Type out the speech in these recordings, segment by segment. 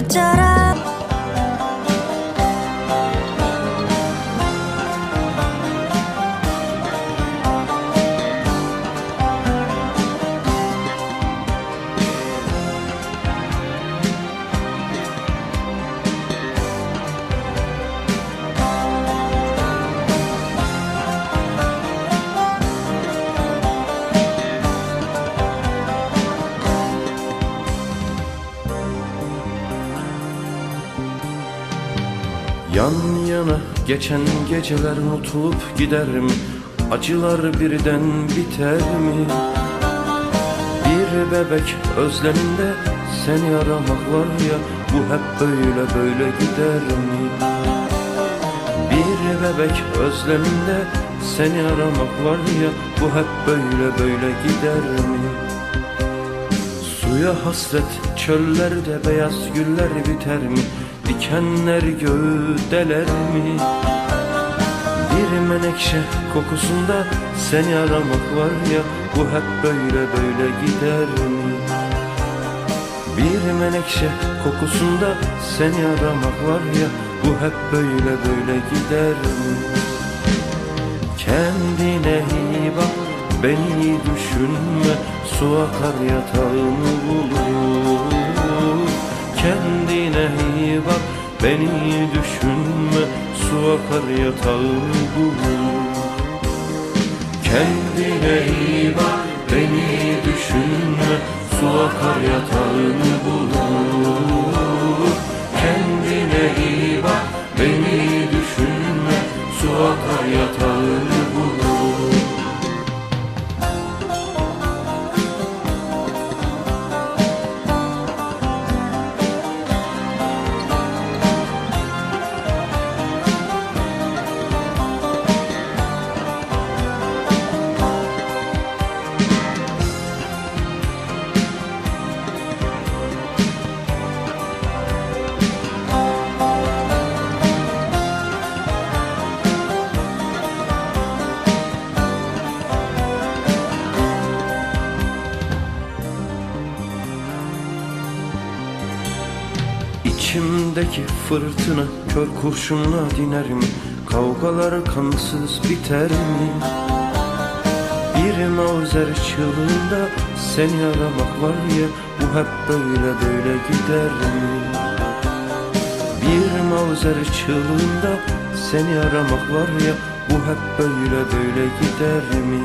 끝자락 geçen geceler unutulup gider mi? Acılar birden biter mi? Bir bebek özleminde seni aramak var ya Bu hep böyle böyle gider mi? Bir bebek özleminde seni aramak var ya Bu hep böyle böyle gider mi? Suya hasret çöllerde beyaz güller biter mi? Dikenler göğü deler mi? Bir menekşe kokusunda seni aramak var ya Bu hep böyle böyle gider mi? Bir menekşe kokusunda seni aramak var ya Bu hep böyle böyle gider mi? Kendine iyi bak Beni düşünme Su akar yatağını bulur Kendine iyi bak Beni düşünme Su akar yatağını bulur. Kendine iyi bak Beni düşünme Su akar yatağını bulur İçimdeki fırtına kör kurşunla dinerim Kavgalar kansız biter mi? Bir mavzer çığlığında seni aramak var ya Bu hep böyle böyle gider mi? Bir mavzer çığlığında seni aramak var ya Bu hep böyle böyle gider mi?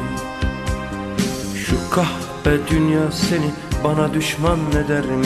Şu kahpe dünya seni bana düşman eder mi?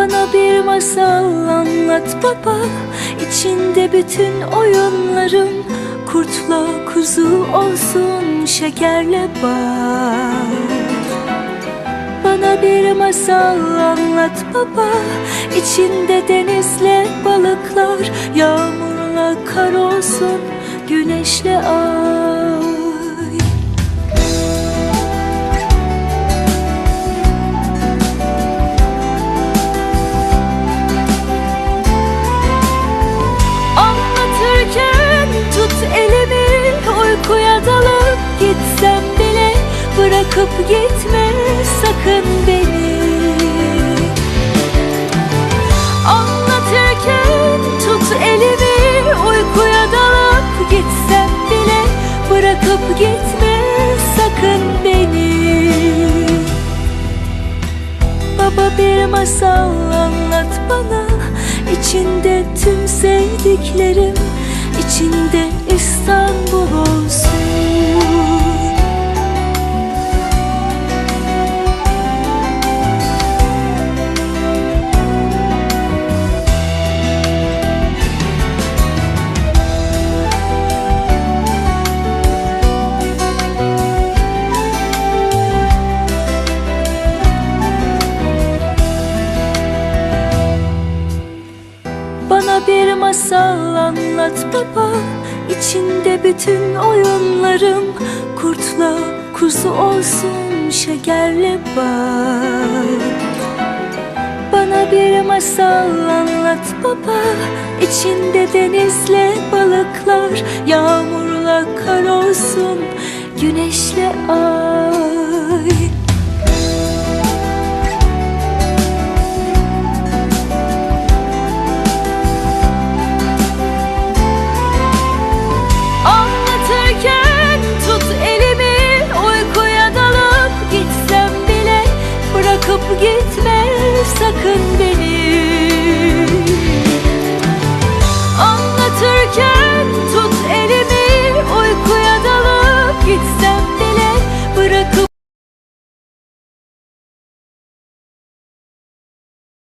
Bana bir masal anlat baba. İçinde bütün oyunların Kurtla kuzu olsun şekerle bal Bana bir masal anlat baba. İçinde denizle balıklar Yağmurla kar olsun Güneşle ay Bırakıp gitme sakın beni. Anlatırken tut elimi Uykuya dalıp gitsem bile Bırakıp gitme sakın beni. Baba bir masal anlat bana İçinde tüm sevdiklerim içinde İstanbul olsun baba İçinde bütün oyunlarım Kurtla kuzu olsun şekerle bak. Bana bir masal anlat baba İçinde denizle balıklar Yağmurla kar olsun Güneşle ay sakın beni